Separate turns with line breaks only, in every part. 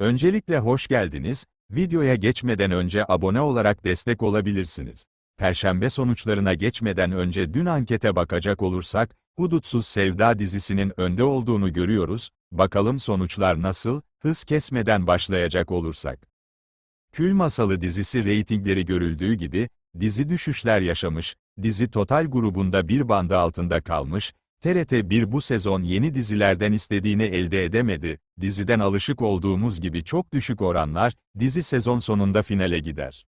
Öncelikle hoş geldiniz, videoya geçmeden önce abone olarak destek olabilirsiniz. Perşembe sonuçlarına geçmeden önce dün ankete bakacak olursak, Hudutsuz Sevda dizisinin önde olduğunu görüyoruz, bakalım sonuçlar nasıl, hız kesmeden başlayacak olursak. Kül Masalı dizisi reytingleri görüldüğü gibi, dizi düşüşler yaşamış, dizi Total grubunda bir bandı altında kalmış, TRT 1 bu sezon yeni dizilerden istediğini elde edemedi, diziden alışık olduğumuz gibi çok düşük oranlar, dizi sezon sonunda finale gider.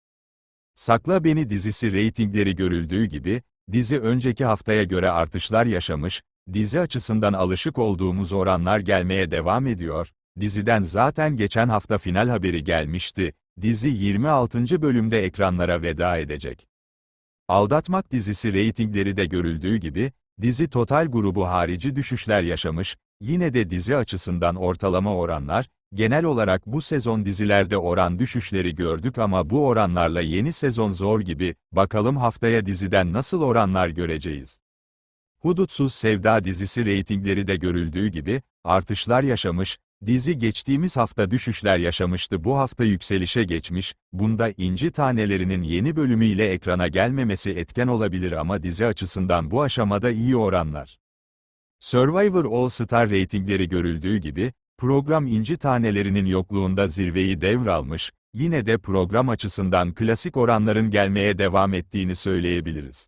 Sakla Beni dizisi reytingleri görüldüğü gibi, dizi önceki haftaya göre artışlar yaşamış, dizi açısından alışık olduğumuz oranlar gelmeye devam ediyor, diziden zaten geçen hafta final haberi gelmişti, dizi 26. bölümde ekranlara veda edecek. Aldatmak dizisi reytingleri de görüldüğü gibi, dizi Total grubu harici düşüşler yaşamış, yine de dizi açısından ortalama oranlar, genel olarak bu sezon dizilerde oran düşüşleri gördük ama bu oranlarla yeni sezon zor gibi, bakalım haftaya diziden nasıl oranlar göreceğiz. Hudutsuz Sevda dizisi reytingleri de görüldüğü gibi, artışlar yaşamış, dizi geçtiğimiz hafta düşüşler yaşamıştı bu hafta yükselişe geçmiş, bunda İnci Tanelerinin yeni bölümüyle ekrana gelmemesi etken olabilir ama dizi açısından bu aşamada iyi oranlar. Survivor All Star reytingleri görüldüğü gibi, program İnci Tanelerinin yokluğunda zirveyi devralmış, yine de program açısından klasik oranların gelmeye devam ettiğini söyleyebiliriz.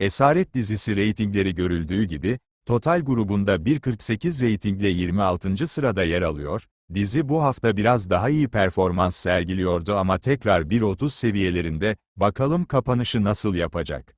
Esaret dizisi reytingleri görüldüğü gibi, Total grubunda 1.48 reytingle 26. sırada yer alıyor, dizi bu hafta biraz daha iyi performans sergiliyordu ama tekrar 1.30 seviyelerinde, bakalım kapanışı nasıl yapacak.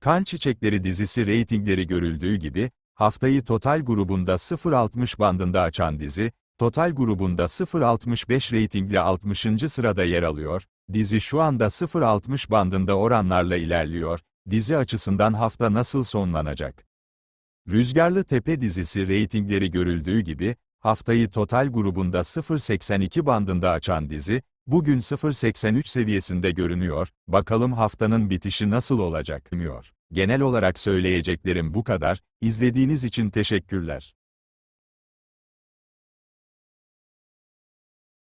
Kan Çiçekleri dizisi reytingleri görüldüğü gibi, haftayı Total grubunda 0.60 bandında açan dizi, Total grubunda 0.65 reytingle 60. sırada yer alıyor, dizi şu anda 0.60 bandında oranlarla ilerliyor, dizi açısından hafta nasıl sonlanacak? Rüzgarlı Tepe dizisi reytingleri görüldüğü gibi, haftayı Total grubunda 0.82 bandında açan dizi, bugün 0.83 seviyesinde görünüyor, bakalım haftanın bitişi nasıl olacak, diyor. Genel olarak söyleyeceklerim bu kadar, izlediğiniz için teşekkürler.